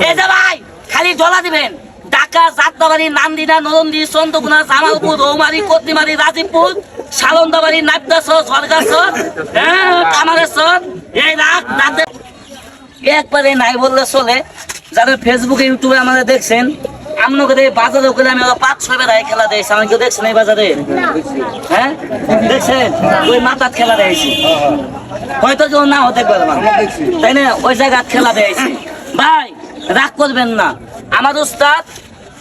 এই যে ভাই খালি জলা দিবেন। ঢাকা যাত্রাবাড়ি নান্দিনা নরন্দি চন্দ্রগুনা জামালপুর রৌমারি কত্রিমারি রাজীবপুর সালন্দাবাড়ি নাবদাসর সরকারসর হ্যাঁ কামারেশ্বর এই রাত রাতে। একবারে নাই বললে চলে। যারা ফেসবুকে ইউটিউবে আমাদের দেখছেন আপনাকে বাজারে করে আমি পাঁচ ছয় বেড়ায় খেলা দিয়েছি আমি কেউ দেখছেন এই বাজারে? হ্যাঁ? দেখছেন? ওই মাথার খেলা দিয়েছি হয়তো কেউ না হতে পারবে তাই না? ওই জায়গায় খেলা দিয়েছি ভাই রাগ করবেন না। আমার উস্তাদ,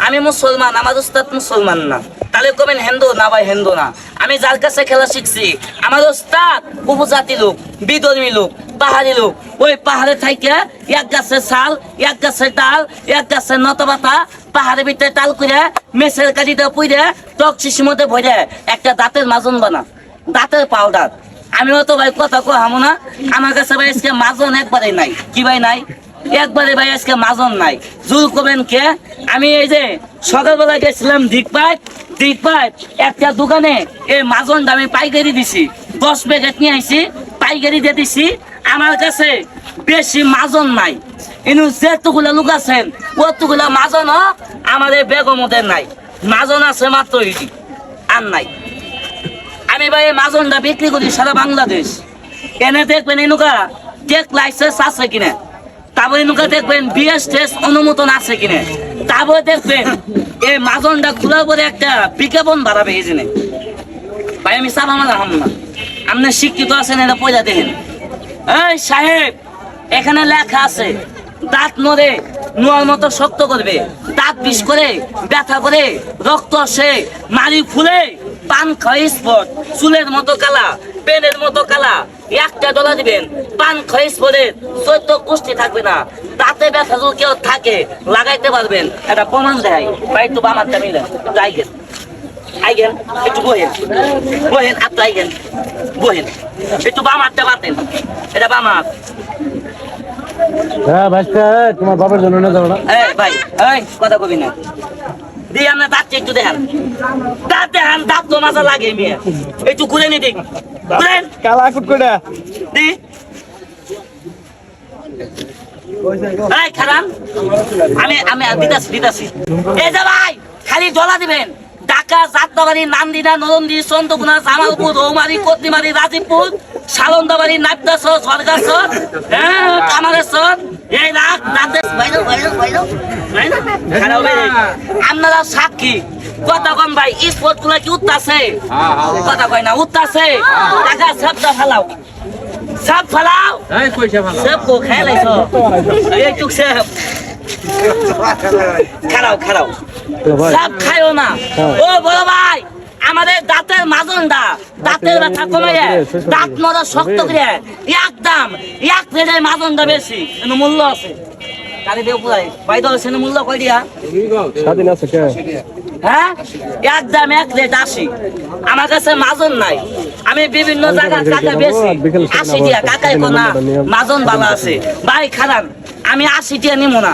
আমি মুসলমান, আমার উস্তাদ মুসলমান না। তাহলে কবেন হিন্দু না ভাই, হিন্দু না। আমি যার কাছে খেলা শিখছি, আমার উস্তাদ উপজাতি লোক, বিধর্মী লোক, পাহাড়ি লোক। ওই পাহাড়ে থাইকে এক গাছের ছাল এক গাছের ডাল, এক গাছের নতবাতা, পাহাড়ের ভিতরে টাল করে মেসের কাঠিতে পুইরে, টক শিশির মধ্যে ভরে একটা দাঁতের মাজন বানা, দাঁতের পাউডার আমিও তো ভাই কথা কহামো না, আমার কাছে ভাই মাজন একবারে নাই। কি ভাই নাই? একবারে ভাই, আজকে মাজন নাই। জুল করবেন কে? আমি এই যে সকালবেলা গেছিলাম দিকপাট দিকপাট, একটা দোকানে এই মাজনটা আমি পাইকারি দিছি। দশ প্যাকেট নিয়ে আইছি, পাইকারি দিয়ে দিছি। আমার কাছে বেশি মাজন নাই। কিন্তু যেটুকুলা লোক আছেন কতগুলা মাজন আমাদের বেগমদের নাই। মাজন আছে মাত্র ইটি আর নাই। আমি ভাই মাজনটা বিক্রি করি সারা বাংলাদেশ। এনে দেখবেন এনুকা টেক লাইসেন্স আছে কিনা? তারপরে এনুকা দেখবেন বিএস টেস্ট অনুমোদন আছে কিনা? তারপরে দেখবেন এই মাজনটা খোলার পরে একটা বিজ্ঞাপন বাড়াবে এই জন্য ভাই, আমি সাব আমার হাম না আপনি শিক্ষিত আছেন, এটা পয়লা দেখেন। এই সাহেব, এখানে লেখা আছে, দাঁত নড়ে নোয়ার মতো শক্ত করবে। দাঁত বিষ করে, ব্যথা করে, রক্ত আসে মারি ফুলে, পান খাই স্পট। চুলের মতো কালা, পেনের মতো কালা একটা ডলা দিবেন। পান খাই বলে চৈত্য কুষ্টি থাকবে না। তাতে ব্যথা যদি কেউ থাকে লাগাইতে পারবেন। এটা প্রমাণ দেয়। ভাই একটু বামারটা মিলে যাই গেল। আইগেন একটু বহেন। বহেন আপনি আইগেন বহেন। একটু বাম হাতটা বাতেন এটা হ্যাঁ ভাইস্তা তোমার বাবার জন্য না যাও না। এই ভাই এই কথা কবি না। দিয়ে আপনার দাঁত একটু দেখান। দাঁত লাগে মেয়ে। একটু ঘুরে নি দেখ। ঘুরেন কালা দি। এই আমি আমি দিতাছি দিতাছি। এই যে ভাই খালি জলা দিবেন। ঢাকা যাত্রাবাড়ি নান্দিনা নরন্দি চন্দ্রগুনা জামালপুর রৌমারি কত্রিমারি রাজীবপুর সালন্দাবাড়ি নাবদাসর সরকারসর হ্যাঁ কামারেশ্বর এই রাত রাতে বাইরো বাইরো বাইরো বাইরো। খারাপ হয়ে যায়। আপনারা সাক্ষী। কথা কম ভাই স্পোর্টগুলা কি উত্তাছে কথা কয় না উত্তাছে টাকা সবটা ফেলাও। সব ফেলাও। এই সব কো খেয়ে লাইছ। এইটুক সব খারাও খারাও। সব খাইও না। ও বড় ভাই আমাদের দাঁতের মাজনটা দাঁতের ব্যথা কমে যায় দাঁত মরা শক্ত করে। একদম এক প্লেটের মাজনটা বেশি। মূল্য আছে। দিয়ে পুরাই মূল্য কই দিয়া? স্বাধীন আছে কে? হ্যাঁ? এক রেট আশি। আমার কাছে মাজন নাই। আমি বিভিন্ন জায়গা টাকা বেশি। আশি টিয়া কাকাই কোনা মাজন ভালো আছে। ভাই খারান। আমি আশি টিয়া নিমো না।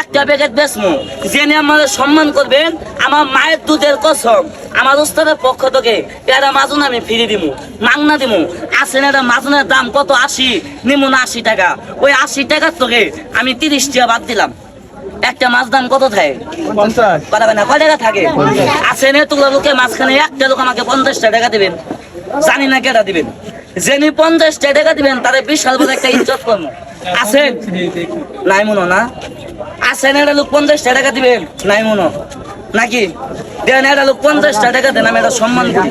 একটা প্যাকেট বেচমু। জেনে আমাদের সম্মান করবেন আমার মায়ের দুধের কসম। আমার উস্তাদের পক্ষ থেকে এরা মাজন আমি ফিরে দিব মাংনা দিমু। আসেন এটা মাজনের দাম কত? আশি নিমু না আশি টাকা। ওই আশি টাকার থেকে আমি তিরিশ টাকা বাদ দিলাম। একটা মাছ দাম কত থাকে? না? কয় টাকা থাকে? আছে নে তোগুলো লোকে মাঝখানে একটা লোক আমাকে পঞ্চাশটা টাকা দিবেন। জানি না কেটা দিবেন। যিনি পঞ্চাশটা টাকা দিবেন তারে বিশাল বড় একটা ইজ্জত করব। আছেন নাই মনো না আছেন একটা লোক পঞ্চাশটা টাকা দিবেন নাই মনো নাকি? দেন একটা লোক পঞ্চাশটা টাকা দেন আমি এটা সম্মান করি।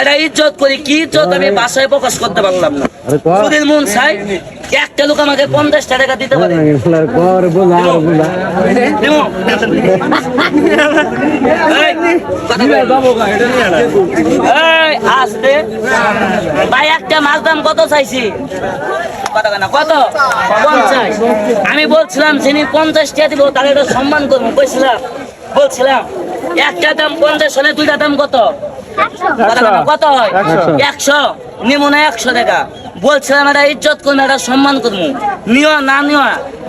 এটা ইজ্জত করি কি ইজ্জত? আমি বাসায় প্রকাশ করতে পারলাম না। আরে কর। মন চাই একটা লোক আমাকে পঞ্চাশটা টাকা দিতে পারে। ভাই, একটা মাছ দাম কত চাইছি? কত পঞ্চাশ। আমি বলছিলাম, যিনি পঞ্চাশ টাকা দিব, তাহলে এটা সম্মান করব বলছিলাম বলছিলাম, একটা দাম পঞ্চাশ হলে দুইটা দাম কত? কত হয়? একশো। একশো নিমো না একশো টাকা। বলছিলাম, এটা ইজ্জত করব, এটা সম্মান করব। নিও না নিও,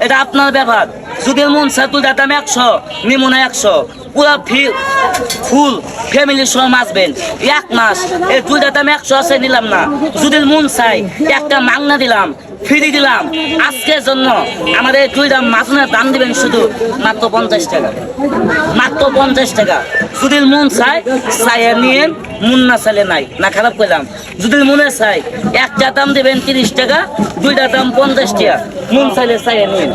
এটা আপনার ব্যাপার। যদি মন তুই দাম একশো, নিমো না একশো। পুরো ফুল ফ্যামিলি সহ মাসবেন এক মাস, এই দুইটা দাম একশো আছে নিলাম না। যদি মন চাই একটা মাংনা দিলাম, ফ্রি দিলাম। আজকের জন্য আমাদের দুইটা মাথুনের দাম দিবেন শুধু মাত্র পঞ্চাশ টাকা। মাত্র পঞ্চাশ টাকা। যদি মন চাই চাইয়া নিয়েন মন না চাইলে নাই। না, খারাপ করলাম। যদি মনে চাই একটা দাম দিবেন তিরিশ টাকা, দুইটা দাম পঞ্চাশ টাকা। মন চাইলে চাইয়া নিয়েন।